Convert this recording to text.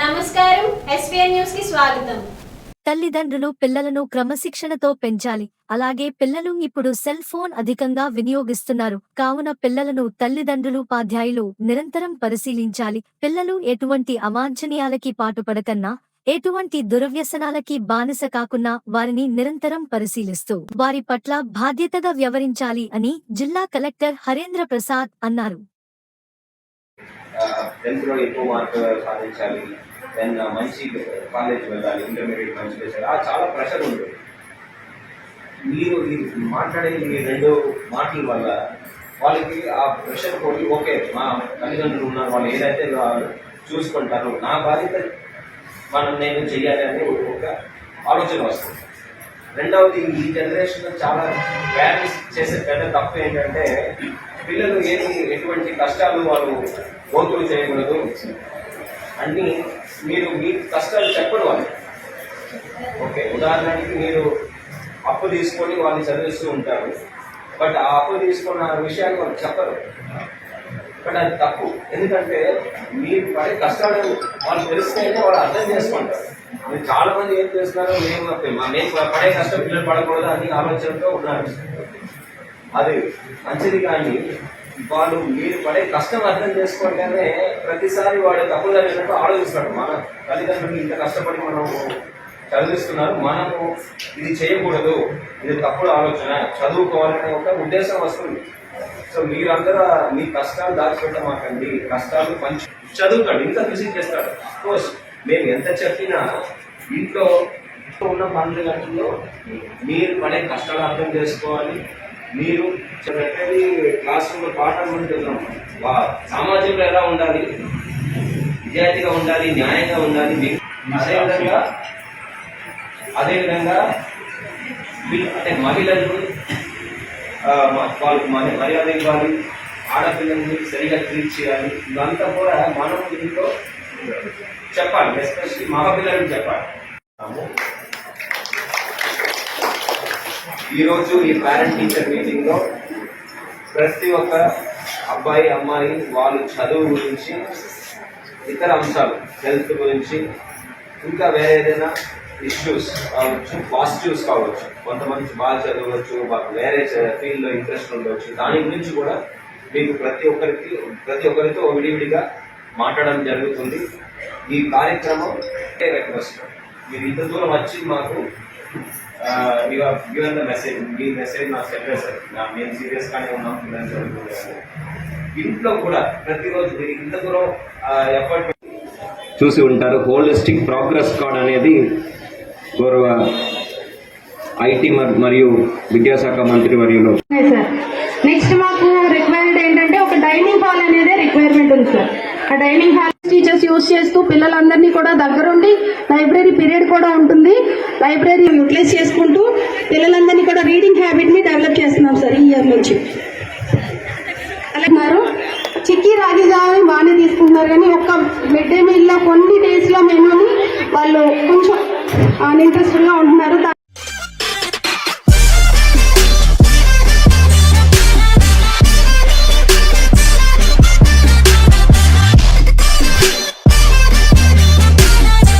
నమస్కారం ఎస్పీఎన్ న్యూస్కి స్వాగతం. తల్లిదండ్రులు పిల్లలను క్రమశిక్షణతో పెంచాలి. అలాగే పిల్లలు ఇప్పుడు సెల్ ఫోన్ అధికంగా వినియోగిస్తున్నారు. కావున పిల్లలను తల్లిదండ్రులు ఉపాధ్యాయులు నిరంతరం పరిశీలించాలి. పిల్లలు ఎటువంటి అవాంఛనీయాలకి పాటుపడకన్నా ఎటువంటి దురవ్యసనాలకి బానిస కాకున్నా వారిని నిరంతరం పరిశీలిస్తూ వారి పట్ల బాధ్యతగా వ్యవహరించాలి అని జిల్లా కలెక్టర్ హరేంద్ర ప్రసాద్ అన్నారు. టెన్త్లో ఎక్కువ మార్క్ సాధించాలి. దెన్ మంచి కాలేజ్ వెళ్ళాలి ఇంటర్మీడియట్ మంచి చేయాలి ఆ చాలా ప్రెషర్ ఉంటుంది మీరు మాట్లాడే ఈ రెండు మాటల వల్ల వాళ్ళకి ఆ ప్రెషర్ కొట్టి ఓకే మా తల్లిదండ్రులు ఉన్నారు వాళ్ళు ఏదైతే వాళ్ళు చూసుకుంటారు నా బాధ్యత మనం నేను చెయ్యాలి అని ఒక ఆలోచన వస్తుంది. రెండవది ఈ జనరేషన్ చాలా పేరెంట్స్ చేసే పెద్ద తప్పు ఏంటంటే పిల్లలు ఏమి ఎటువంటి కష్టాలు వాళ్ళు గోతులు చేయకూడదు. అన్ని మీరు మీ కష్టాలు చెప్పడం వాళ్ళు ఓకే ఉదాహరణకి మీరు అప్పు తీసుకొని వాళ్ళు చదివిస్తూ ఉంటారు. బట్ ఆ అప్పు తీసుకున్న విషయాన్ని వాళ్ళు చెప్పరు. బట్ అది తప్పు. ఎందుకంటే మీరు పడే కష్టాలు వాళ్ళు తెలిస్తేనే వాళ్ళు అర్థం చేసుకుంటారు. మీరు చాలా మంది ఏం చేస్తున్నారు మేము మేము పడే కష్టం పిల్లలు పడకూడదు అని ఆలోచనతో ఉన్నారు. అది మంచిది కానీ వాళ్ళు మీరు పడే కష్టం అర్థం చేసుకుంటేనే ప్రతిసారి వాడు తప్పులు జరిగినట్టు ఆలోచిస్తాడు మన తల్లిదండ్రులు ఇంత కష్టపడి మనం చదివిస్తున్నారు మనము ఇది చేయకూడదు. ఇది తప్పుడు ఆలోచన. చదువుకోవాలనే ఒక ఉద్దేశం వస్తుంది. సో మీరందరూ మీ కష్టాలు దాచిపెట్టమాకండి. కష్టాలు పంచి చదువుతాడు ఇంకా విజిట్ చేస్తాడు కోర్స్ మేము ఎంత చెప్పినా ఇంట్లో ఉన్న పనులు గంటల్లో మీరు పడే కష్టాలు అర్థం చేసుకోవాలి. మీరు చెప్పేది క్లాస్ రూమ్లో పాఠం ఉంటున్నాం వా- సమాజంలో ఎలా ఉండాలి? నిజాయితీగా ఉండాలి న్యాయంగా ఉండాలి. మీరు అదేవిధంగా అదేవిధంగా మీ- అంటే మహిళలు వాళ్ళకి మరి మర్యాద ఇవ్వాలి ఆడపిల్లల్ని సరిగా ట్రీట్ చేయాలి. ఇదంతా కూడా మనం దీంట్లో చెప్పాలి ఎస్పెషల్లీ మగపిల్లలకు చెప్పాలి. ఈరోజు ఈ పేరెంట్ టీచర్ మీటింగ్లో ప్రతి ఒక్క అబ్బాయి అమ్మాయి వాళ్ళు చదువు గురించి ఇతర అంశాలు హెల్త్ గురించి ఇంకా వేరే ఏదైనా ఇష్యూస్ కావచ్చు పాజిటివ్స్ కావచ్చు. కొంతమంది బాగా చదవచ్చు వేరే ఫీల్డ్లో ఇంట్రెస్ట్ ఉండవచ్చు. దాని గురించి కూడా మీకు ప్రతి ఒక్కరికి ప్రతి ఒక్కరితో విడివిడిగా మాట్లాడడం జరుగుతుంది. ఈ కార్యక్రమం రిక్వెస్ట్ మీరు ఇంత దూరం వచ్చి మాకు గివెన్ ద మెసేజ్ మీ మెసేజ్ నాకు చెప్పేది సార్. నా- మేము సీరియస్గానే ఉన్నాం పిల్లలు చదువుకుంటున్నాము ఇంట్లో కూడా ప్రతిరోజు మీరు ఇంత దూరం ఎఫర్ట్ చూసి ఉంటారు. హోలిస్టిక్ ప్రోగ్రెస్ కార్డ్ అనేది గౌరవ ఐటీ మరియు విద్యాశాఖ మంత్రి వర్యులు. సార్ నెక్స్ట్ మాకు రిక్వైర్మెంట్ ఏంటంటే ఒక డైనింగ్ హాల్ అనేది రిక్వైర్మెంట్ ఉంది సార్ ఆ డైనింగ్ హాల్ టీచర్స్ యూజ్ చేస్తూ పిల్లలందరినీ కూడా దగ్గరుండి లైబ్రరీ పీరియడ్ కూడా ఉంటుంది. లైబ్రరీ యూటిలైజ్ చేసుకుంటూ పిల్లలందరినీ కూడా రీడింగ్ హ్యాబిట్ని డెవలప్ చేస్తున్నాం సార్ ఈ ఇయర్ నుంచి. అలాగే చిక్కీ రాగి బాగానే తీసుకుంటున్నారు కానీ ఒక్క మిడ్ డే మీల్లో కొన్ని డేస్లో మేము వాళ్ళు కొంచెం ఇంట్రెస్టెడ్ ఉంటున్నారు.